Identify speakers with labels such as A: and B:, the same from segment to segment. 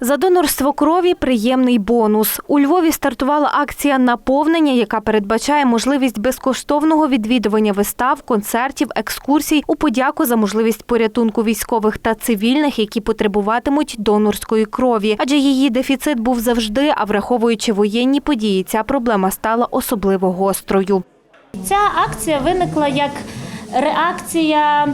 A: За донорство крові приємний бонус. У Львові стартувала акція наповнення, яка передбачає можливість безкоштовного відвідування вистав, концертів, екскурсій у подяку за можливість порятунку військових та цивільних, які потребуватимуть донорської крові. Адже її дефіцит був завжди, а враховуючи воєнні події, ця проблема стала особливо гострою.
B: Ця акція виникла як реакція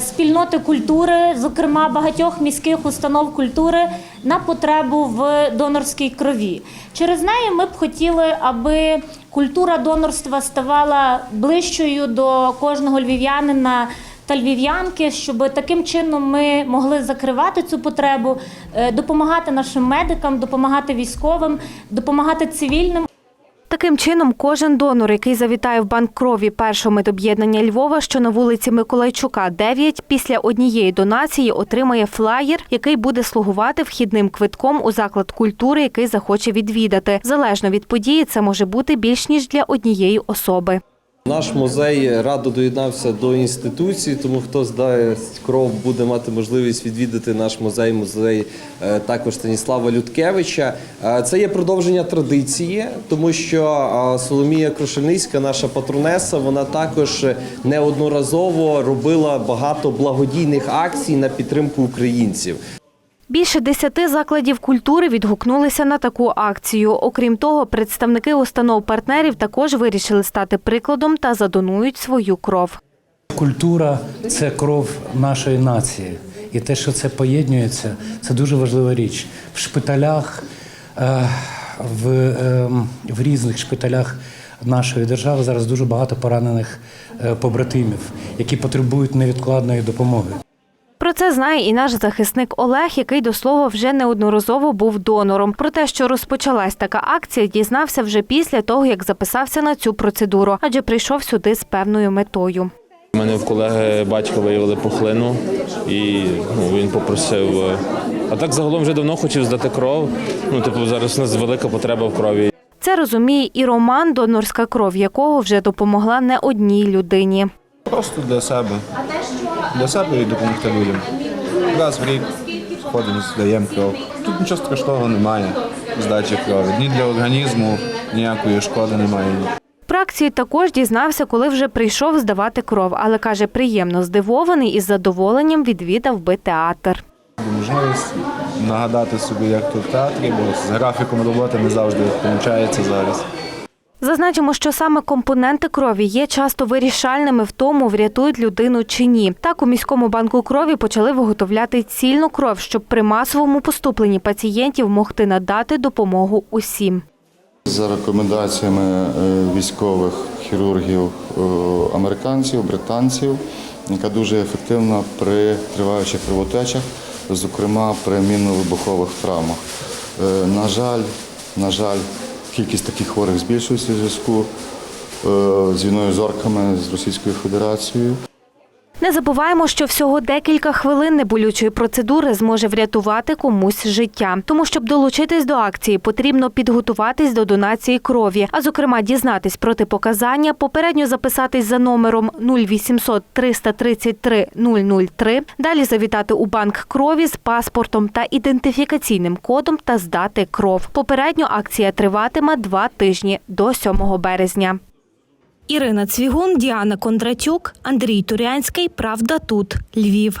B: спільноти культури, зокрема багатьох міських установ культури, на потребу в донорській крові. Через неї ми б хотіли, аби культура донорства ставала ближчою до кожного львів'янина. Та львів'янки, щоб таким чином ми могли закривати цю потребу, е, допомагати нашим медикам, допомагати військовим, допомагати цивільним.
A: Таким чином, кожен донор, який завітає в банк крові першого медоб'єднання Львова, що на вулиці Миколайчука, 9, після однієї донації отримає флаєр, який буде слугувати вхідним квитком у заклад культури, який захоче відвідати. Залежно від події, це може бути більш ніж для однієї особи.
C: Наш музей радо доєднався до інституції, тому хто здасть кров, буде мати можливість відвідати наш музей, музей е, також Станіслава Людкевича. Е, Це є продовження традиції, тому що е, Соломія Крушельницька, наша патронеса, вона також неодноразово робила багато благодійних акцій на підтримку українців.
A: Більше десяти закладів культури відгукнулися на таку акцію. Окрім того, представники установ-партнерів також вирішили стати прикладом та задонують свою кров.
D: Культура це кров нашої нації. І те, що це поєднується, це дуже важлива річ. В шпиталях, е, в, ем, в різних шпиталях нашої держави зараз дуже багато поранених е, побратимів, які потребують невідкладної допомоги.
A: Про це знає і наш захисник Олег, який до слова вже неодноразово був донором. Про те, що розпочалась така акція, дізнався вже після того, як записався на цю процедуру, адже прийшов сюди з певною метою.
E: У мене в колеги батька виявили пухлину, і ну, він попросив. е, А так загалом вже давно хотів здати кров. Ну, типу, зараз у нас велика потреба в крові.
A: Це розуміє і Роман, донорська кров якого вже допомогла не одній людині.
F: Просто для себе. Для себе і допомогти людям. Раз в рік ходимо, здаємо кров. Тут нічого страшного немає, здачі крові. Ні для організму ніякої шкоди немає.
A: Про акцію також дізнався, коли вже прийшов здавати кров, але каже, приємно здивований і з задоволенням відвідав би театр.
F: Можливість нагадати собі, як тут в театрі, бо з графіком роботи не завжди виходить зараз.
A: Зазначимо, що саме компоненти крові є часто вирішальними в тому, врятують людину чи ні. Так у міському банку крові почали виготовляти цільну кров, щоб при масовому поступленні пацієнтів могти надати допомогу усім.
G: За рекомендаціями е, військових хірургів е, американців, британців, яка дуже ефективна при триваючих кровотечах, зокрема при мінно-вибухових травмах. Е, На жаль, на жаль, кількість таких хворих збільшується в зв'язку е, з війною з орками з Російською Федерацією.
A: Не забуваємо, що всього декілька хвилин неболючої процедури зможе врятувати комусь життя. Тому, щоб долучитись до акції, потрібно підготуватись до донації крові, а зокрема дізнатись протипоказання, попередньо записатись за номером 0800 333 003, далі завітати у банк крові з паспортом та ідентифікаційним кодом та здати кров. Попередньо акція триватиме два тижні до 7 березня. Ірина Цвігун, Діана Кондратюк, Андрій Турянський. Правда тут. Львів.